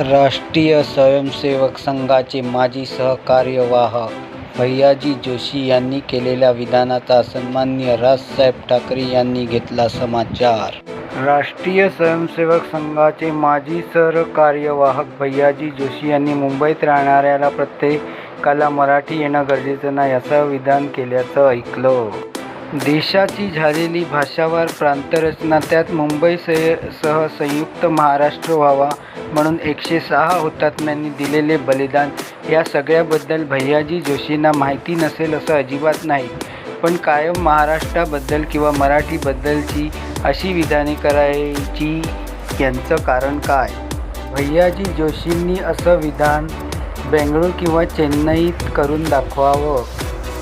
राष्ट्रीय स्वयंसेवक संघाचे माजी सहकार्यवाह भैयाजी जोशी यांनी केलेल्या विधानाचा सन्माननीय राजसाहेब ठाकरे यांनी घेतला समाचार. राष्ट्रीय स्वयंसेवक संघाचे माजी सरकार्यवाहक भैयाजी जोशी यांनी मुंबईत राहणाऱ्याला प्रत्येकाला मराठी येणं गरजेचं नाही असं विधान केल्याचं ऐकलं. देशाची झालेली भाषावार प्रांतरचना त्यात मुंबई सह संयुक्त महाराष्ट्र व्हावा म्हणून एकशे सहा हुतात्म्यांनी दिलेले बलिदान. या सगळ्याबद्दल भैयाजी जोशींना माहिती नसेल असं अजिबात नाही. पण कायम महाराष्ट्राबद्दल किंवा मराठीबद्दलची अशी विधाने करायची यांचं कारण काय? भैयाजी जोशींनी असं विधान बेंगळूर किंवा चेन्नईत करून दाखवावं.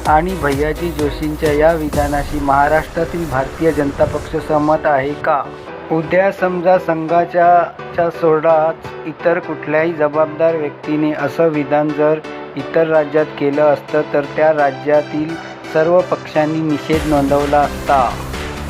आणि भैयाजी जोशींच्या या विधानाशी महाराष्ट्रातील भारतीय जनता पक्ष सहमत आहे का? उद्या समजा संघाच्या च्या सोडाच इतर कुठल्याही जबाबदार व्यक्तीने असं विधान जर इतर राज्यात केलं असतं तर त्या राज्यातील सर्व पक्षांनी निषेध नोंदवला असता.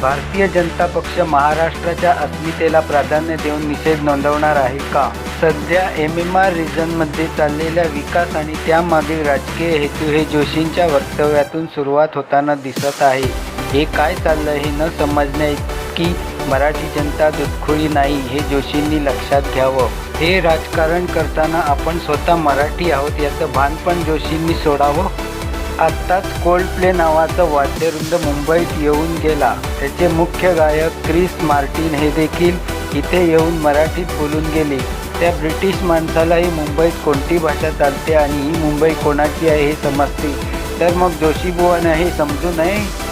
भारतीय जनता पक्ष महाराष्ट्राच्या अस्मितेला प्राधान्य देऊन निषेध नोंदवणार आहे का? सध्या एम एम आर रिजनमध्ये चाललेल्या विकास आणि त्यामागील राजकीय हेतू हे जोशींच्या वक्तव्यातून सुरुवात होताना दिसत आहे. हे काय चाललं हे न समजण्या इतकी मराठी जनता दुधखुळी नाही हे जोशींनी लक्षात घ्यावं. हे राजकारण करताना आपण स्वतः मराठी आहोत याचं भान पण जोशींनी सोडावं? आत्ताच कोल्ड प्ले नावाचं वाद्यवृंद मुंबईत येऊन गेला. त्याचे मुख्य गायक क्रिस मार्टिन हे देखील इथे येऊन मराठीत बोलून गेले. त्या ब्रिटिश माणसालाही मुंबईत कोणती भाषा चालते आणि ही मुंबई कोणाची आहे हे समजते. तर मग जोशीबुवानं हे समजू नये?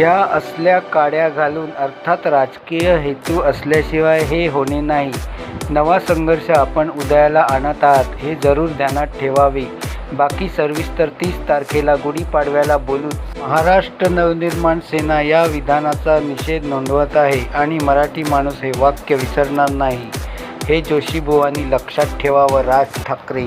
या असल्या काड्या घालून अर्थात राजकीय हेतू असल्याशिवाय हे होणे नाही. नवा संघर्ष आपण उदयाला आणत आहात हे जरूर ध्यानात ठेवावे. बाकी सविस्तर तीस तारखेला गुढीपाडव्याला बोलून महाराष्ट्र नवनिर्माण सेना या विधानाचा निषेध नोंदवत आहे आणि मराठी माणूस हे वाक्य विसरणार नाही. हे जोशीबुवांनी लक्षात ठेवावं राज ठाकरे.